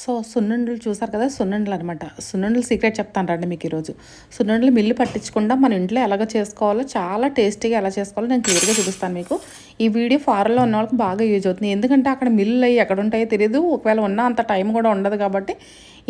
So సున్నుండలు చూసారు కదా సున్నుండలు అనమాట. సున్నుండలు సీక్రెట్ చెప్తాను రండి మీకు ఈరోజు. సున్నుండలు మిల్లు పట్టించకుండా మన ఇంట్లో ఎలాగ చేసుకోవాలో చాలా టేస్టీగా ఎలా చేసుకోవాలో నేను క్లియర్గా చూపిస్తాను మీకు. ఈ వీడియో ఫారెన్లో ఉన్న వాళ్ళకి బాగా యూజ్ అవుతుంది. ఎందుకంటే అక్కడ మిల్లు అయ్యి ఎక్కడ ఉంటాయో తెలియదు ఒకవేళ ఉన్న అంత టైం కూడా ఉండదు కాబట్టి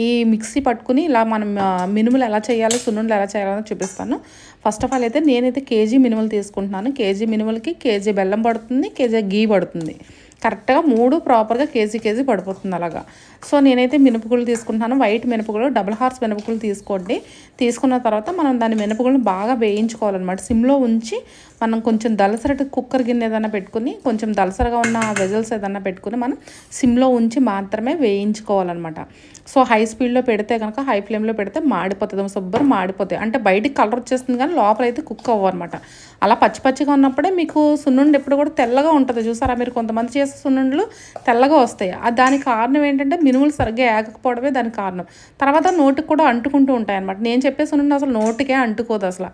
ఈ మిక్సీ పట్టుకుని ఇలా మనం మినుములు ఎలా చేయాలో సున్నుండలు ఎలా చేయాలో చూపిస్తాను. ఫస్ట్ ఆఫ్ ఆల్ అయితే నేనైతే కేజీ మినుములు తీసుకుంటున్నాను. కేజీ మినుములకి కేజీ బెల్లం పడుతుంది కేజీ గీ పడుతుంది. కరెక్ట్గా మూడు ప్రాపర్గా కేజీ కేజీ పడిపోతుంది అలాగా. సో నేనైతే మినపగుళ్ళు తీసుకుంటున్నాను వైట్ మినపగుళ్ళు డబుల్ హార్స్ మినపగుళ్ళు తీసుకోండి. తీసుకున్న తర్వాత మనం దాని మినపగుళ్ళని బాగా వేయించుకోవాలన్నమాట. సిమ్లో ఉంచి మనం కొంచెం దలసరటి కుక్కర్ గిన్నె ఏదైనా పెట్టుకుని కొంచెం దలసరగా ఉన్న వెజల్స్ ఏదైనా పెట్టుకుని మనం సిమ్లో ఉంచి మాత్రమే వేయించుకోవాలన్నమాట. సో హై స్పీడ్లో పెడితే కనుక హై ఫ్లేమ్లో పెడితే మాడిపోతుంది శుభ్రం మాడిపోతాయి అంటే బయటికి కలర్ వచ్చేస్తుంది కానీ లోపల అయితే కుక్ అవ్వన్నమాట అలా పచ్చి పచ్చిగా ఉన్నప్పుడే మీకు సున్నుండి ఎప్పుడు కూడా తెల్లగా ఉంటుంది. చూసారా మీరు? కొంతమంది సీరియస్ సున్నుండలు తెల్లగా వస్తాయి. దానికి కారణం ఏంటంటే మినుములు సరిగ్గా ఏగకపోవడమే దానికి కారణం. తర్వాత నోటికి కూడా అంటుకుంటూ ఉంటాయి అనమాట నేను చెప్పే సున్నుండి అసలు నోటికే అంటుకోదు అసలు.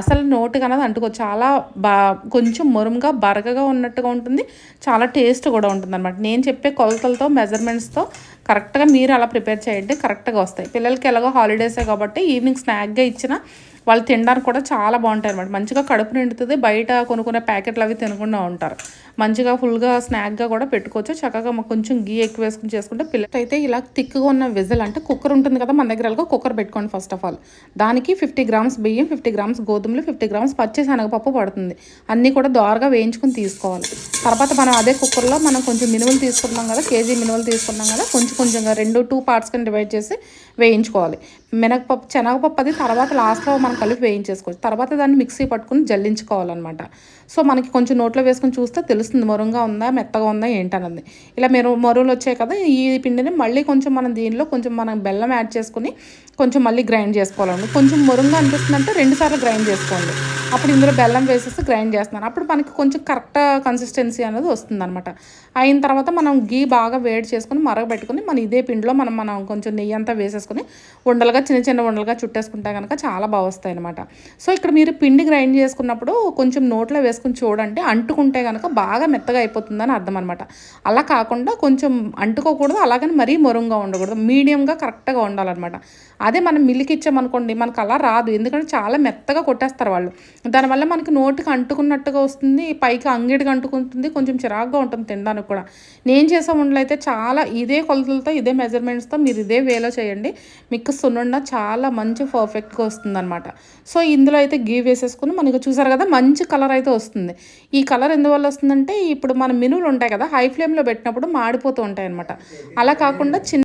అసలు నోటికి అనేది అంటుకోదు. చాలా బా కొంచెం మురుముగా బరగగా ఉన్నట్టుగా ఉంటుంది. చాలా టేస్ట్ కూడా ఉంటుంది అనమాట నేను చెప్పే కొలతలతో మెజర్మెంట్స్తో కరెక్ట్గా మీరు అలా ప్రిపేర్ చేయండి. కరెక్ట్గా వస్తాయి. పిల్లలకి ఎలాగో హాలిడేసే కాబట్టి ఈవినింగ్ స్నాక్గా ఇచ్చిన వాళ్ళు తినడానికి కూడా చాలా బాగుంటాయి అనమాట మంచిగా కడుపు నిండుతుంది బయట కొనుక్కునే ప్యాకెట్లు అవి తినకుండా ఉంటారు. మంచిగా ఫుల్గా స్నాక్గా కూడా పెట్టుకోవచ్చు. చక్కగా కొంచెం గీ ఎక్కువ వేసుకుని చేసుకుంటే పిల్లలు అయితే ఇలా థిక్గా ఉన్న విజల్ అంటే కుక్కర్ ఉంటుంది కదా మన దగ్గర కుక్కర్ పెట్టుకోండి ఫస్ట్ ఆఫ్ ఆల్. దానికి ఫిఫ్టీ గ్రామ్స్ బియ్యం ఫిఫ్టీ గ్రామ్స్ గోధుమలు ఫిఫ్టీ గ్రామ్స్ పచ్చి శనగపప్పు పడుతుంది. అన్నీ కూడా దోరగా వేయించుకుని తీసుకోవాలి. తర్వాత మనం అదే కుక్కర్లో మనం కొంచెం మినుములు తీసుకున్నాం కదా కేజీ మినుములు తీసుకున్నాం కదా కొంచెం కొంచెంగా రెండు టూ పార్ట్స్ కింద డివైడ్ చేసి వేయించుకోవాలి. మినగపప్పు శనగపప్పు అది తర్వాత లాస్ట్లో మనం కలిపి వేయించేసుకోవచ్చు. తర్వాత దాన్ని మిక్సీ పట్టుకుని జల్లించుకోవాలన్నమాట. సో మనకి కొంచెం నోట్లో వేసుకొని చూస్తే తెలుస్తుంది మరుంగా ఉందా మెత్తగా ఉందా ఏంటన్నది. ఇలా మీరు మరువులు వచ్చాయి కదా ఈ పిండిని మళ్ళీ కొంచెం మనం దీనిలో కొంచెం మనం బెల్లం యాడ్ చేసుకుని కొంచెం మళ్ళీ గ్రైండ్ చేసుకోవాలండి కొంచెం మరుంగా అనిపిస్తుందంటే రెండుసార్లు గ్రైండ్ చేసుకోండి. అప్పుడు ఇందులో బెల్లం వేసేసి గ్రైండ్ చేస్తున్నాను అప్పుడు మనకి కొంచెం కరెక్ట్ కన్సిస్టెన్సీ అనేది వస్తుందన్నమాట. అయిన తర్వాత మనం గీ బాగా వేడి చేసుకుని మరగబెట్టుకుని మన ఇదే పిండిలో మనం మనం కొంచెం నెయ్యి అంతా వేసేసుకుని ఉండలుగా చిన్న చిన్న ఉండలుగా చుట్టేసుకుంటే కనుక చాలా బాగా వస్తాయి అనమాట సో ఇక్కడ మీరు పిండి గ్రైండ్ చేసుకున్నప్పుడు కొంచెం నోట్లో వేసుకుని చూడండి. అంటుకుంటే కనుక బాగా మెత్తగా అయిపోతుందని అర్థం అనమాట అలా కాకుండా కొంచెం అంటుకోకూడదు. అలాగని మరీ మొరంగా ఉండకూడదు. మీడియంగా కరెక్ట్గా ఉండాలన్నమాట. అదే మనం మిల్క్ ఇచ్చామనుకోండి మనకు అలా రాదు. ఎందుకంటే చాలా మెత్తగా కొట్టేస్తారు వాళ్ళు. దానివల్ల మనకి నోటికి అంటుకున్నట్టుగా వస్తుంది పైకి అంగిడికి అంటుకుంటుంది కొంచెం చిరాగ్గా ఉంటుంది తినడానికి కూడా. నేను చేసే ఉండలు అయితే చాలా ఇదే కొలతలతో ఇదే మెజర్మెంట్స్తో మీరు ఇదే వేలో చేయండి. మీకు సున్నుండ చాలా మంచి పర్ఫెక్ట్గా వస్తుంది అనమాట సో ఇందులో అయితే గీ వేసేసుకుని మనకి చూసారు కదా మంచి కలర్ అయితే వస్తుంది. ఈ కలర్ ఎందువల్ల వస్తుందంటే ఇప్పుడు మన మినువులు ఉంటాయి కదా హై ఫ్లేమ్లో పెట్టినప్పుడు మాడిపోతూ ఉంటాయి అనమాట అలా కాకుండా చిన్న